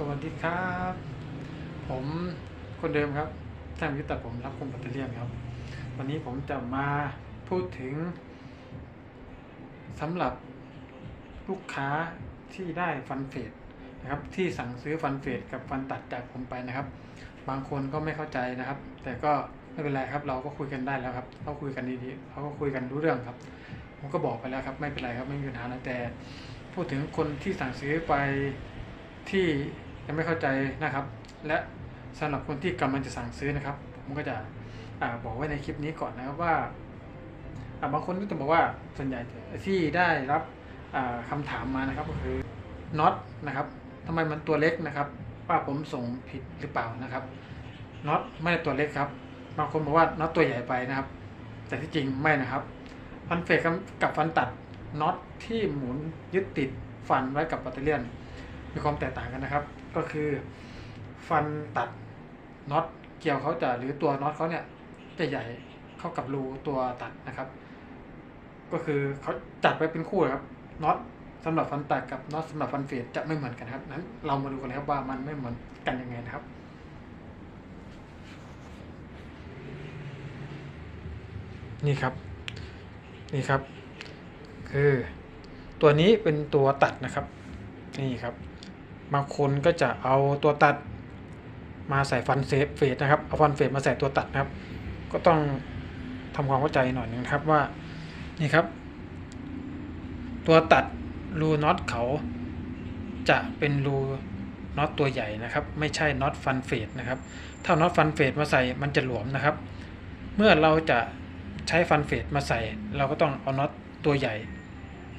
สวัสดีครับ ผมคนเดิมครับช่างวิทย์ตัดผมรับคมปัตเตอร์เลียนครับ วันนี้ผมจะมาพูดถึงสำหรับลูกค้าที่ได้ฟันเฟดนะครับ ที่สั่งซื้อฟันเฟดกับฟันตัดจากผมไปนะครับ บางคนก็ไม่เข้าใจนะครับ แต่ก็ไม่เป็นไรครับ เราก็คุยกันได้แล้วครับเราคุยกันดีๆเราก็คุยกันรู้เรื่องครับผมก็บอกไปแล้วครับไม่เป็นไรครับไม่มีปัญหาอะแต่ พูดถึงคนที่สั่งซื้อไปที่ ยังไม่เข้าใจนะครับ และสำหรับคนที่กำลังจะสั่งซื้อนะครับ ผมก็จะอบอกไว้ในคลิปนี้ก่อนนะครับว่าบางคนก็จะบอกว่าส่วนใหญ่ที่ได้รับคำาถามมานะครับก็คือน็อตนะครับทำไมมันตัวเล็กนะครับว่าผมส่งผิดหรือเปล่านะครับน็อตไม่ได้ตัวเล็กครับ บางคนบอกว่าน็อตตัวใหญ่ไปนะครับ แต่ที่จริงไม่นะครับ ฟันเฟกกับฟันตัดน็อตที่หมุนยึดติดฟันไว้กับแบตเตอรี่ยนมีความแตกต่างกันนะครับ ก็คือ ฟันตัดน็อตเกี่ยวเขาจะหรือตัวน็อตเขาเนี่ยจะใหญ่เข้ากับรูตัวตัดนะครับ ก็คือเขาจัดไว้เป็นคู่ครับน็อตสำหรับฟันตัดกับน็อตสำหรับฟันเฟดจะไม่เหมือนกันครับนั้นเรามาดูกันเลยครับว่ามันไม่เหมือนกันยังไงนะครับนี่ครับ นี่ครับ คือตัวนี้เป็นตัวตัดนะครับ นี่ครับ บางคนก็จะเอาตัวตัดมาใส่ฟันเซฟเฟดนะครับ เอาฟันเฟดมาใส่ตัวตัดนะครับ ก็ต้องทำความเข้าใจหน่อยหนึงครับว่านี่ครับ ตัวตัดรูน็อตเขาจะเป็นรูน็อตตัวใหญ่นะครับ ไม่ใช่น็อตฟันเฟดนะครับ ถ้าน็อตฟันเฟดมาใส่มันจะหลวมนะครับ เมื่อเราจะใช้ฟันเฟดมาใส่ เราก็ต้องเอาน็อตตัวใหญ่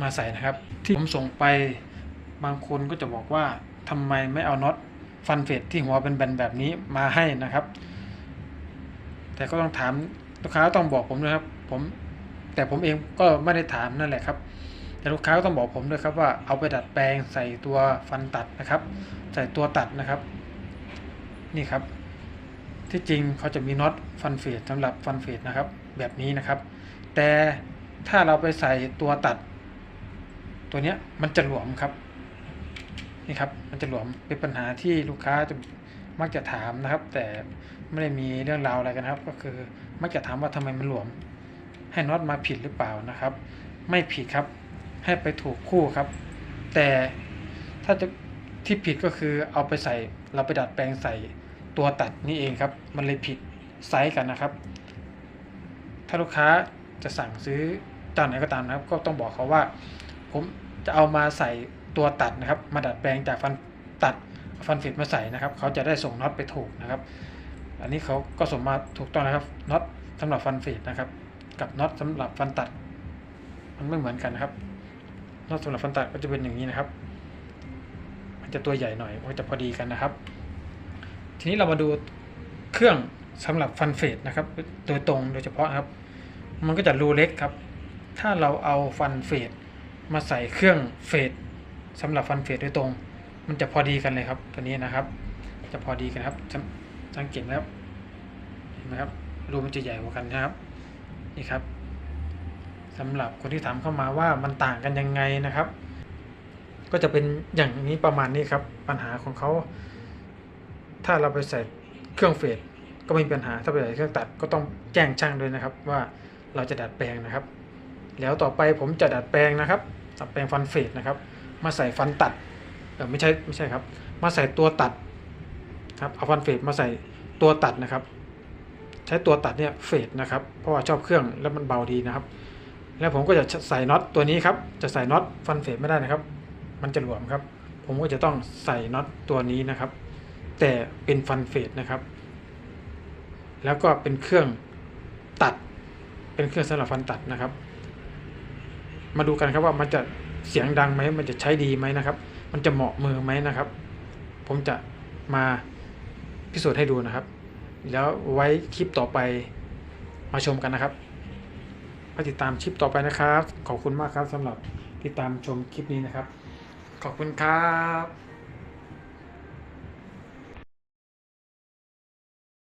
มาใส่นะครับ ที่ผมส่งไปบางคนก็จะบอกว่า ทำไมไม่เอาน็อตฟันเฟดที่หัวเป็นแบนแบบนี้มาให้นะครับ แต่ก็ต้องถามลูกค้าต้องบอกผมนะครับ ผมแต่ผมเองก็ไม่ได้ถามนั่นแหละครับ แต่ลูกค้าก็ต้องบอกผมด้วยครับว่าเอาไปดัดแปลงใส่ตัวฟันตัดนะครับ ใส่ตัวตัดนะครับ นี่ครับ ที่จริงเขาจะมีน็อตฟันเฟดสำหรับฟันเฟดนะครับ แบบนี้นะครับ แต่ถ้าเราไปใส่ตัวตัด ตัวเนี้ยมันจะหลวมครับ นี่ครับมันจะหลวมเป็นปัญหาที่ลูกค้าจะมักจะถามนะครับ แต่ไม่ได้มีเรื่องราวอะไรกันครับ ก็คือมักจะถามว่าทำไมมันหลวม ให้น็อตมาผิดหรือเปล่านะครับ ไม่ผิดครับ ให้ไปถูกคู่ครับ แต่ถ้าจะที่ผิดก็คือเอาไปใส่เราไปดัดแปลงใส่ตัวตัดนี่เองครับ มันเลยผิดไซส์กันนะครับ ถ้าลูกค้าจะสั่งซื้อเจ้าไหนก็ตามนะครับ ก็ต้องบอกเขาว่า ผมจะเอามาใส่ ตัวตัดนะครับ มาดัดแปลงจากฟันตัดฟันฟิตมาใส่นะครับ เขาจะได้ส่งน็อตไปถูกนะครับ อันนี้เขาก็ส่งมาถูกต้องนะครับน็อตสำหรับฟันฟิตนะครับ กับน็อตสำหรับฟันตัด มันไม่เหมือนกันนะครับน็อตสำหรับฟันตัดก็จะเป็นอย่างนี้นะครับ มันจะตัวใหญ่หน่อยมันจะพอดีกันนะครับ ทีนี้เรามาดูเครื่องสำหรับฟันเฟดนะครับ โดยตรงโดยเฉพาะครับ มันก็จะรูเล็กครับ ถ้าเราเอาฟันเฟดมาใส่เครื่องเฟด สำหรับฟันเฟดโดยตรง มันจะพอดีกันเลยครับตัวนี้นะครับ จะพอดีกันครับสังเกตนะครับเห็นไหมครับรูมันจะใหญ่กว่ากันนะครับนี่ครับสำหรับคนที่ถามเข้ามาว่ามันต่างกันยังไงนะครับ ก็จะเป็นอย่างนี้ประมาณนี้ครับ ปัญหาของเขาถ้าเราไปใส่เครื่องเฟดก็ไม่มีปัญหาถ้าไปใส่เครื่องตัดก็ต้องแจ้งช่างด้วยนะครับ ว่าเราจะดัดแปลงนะครับ แล้วต่อไปผมจะดัดแปลงนะครับดัดแปลงฟันเฟดนะครับ มาใส่ฟันตัดเออไม่ใช่ไม่ใช่ครับ มาใส่ตัวตัดครับเอาฟันเฟดมาใส่ตัวตัดนะครับ ใช้ตัวตัดเนี่ยเฟดนะครับ เพราะว่าชอบเครื่องแล้วมันเบาดีนะครับ แล้วผมก็จะใส่น็อตตัวนี้ครับ จะใส่น็อตฟันเฟดไม่ได้นะครับ มันจะหลวมครับ ผมก็จะต้องใส่น็อตตัวนี้นะครับ แต่เป็นฟันเฟดนะครับ แล้วก็เป็นเครื่องตัด เป็นเครื่องสำหรับฟันตัดนะครับ มาดูกันครับว่ามันจะ เสียงดังไหมมันจะใช้ดีไหมนะครับ มันจะเหมาะมือไหมนะครับ ผมจะมาพิสูจน์ให้ดูนะครับ แล้วไว้คลิปต่อไปมาชมกันนะครับมาติดตามคลิปต่อไปนะครับ ขอบคุณมากครับสำหรับติดตามชมคลิปนี้นะครับ ขอบคุณครับ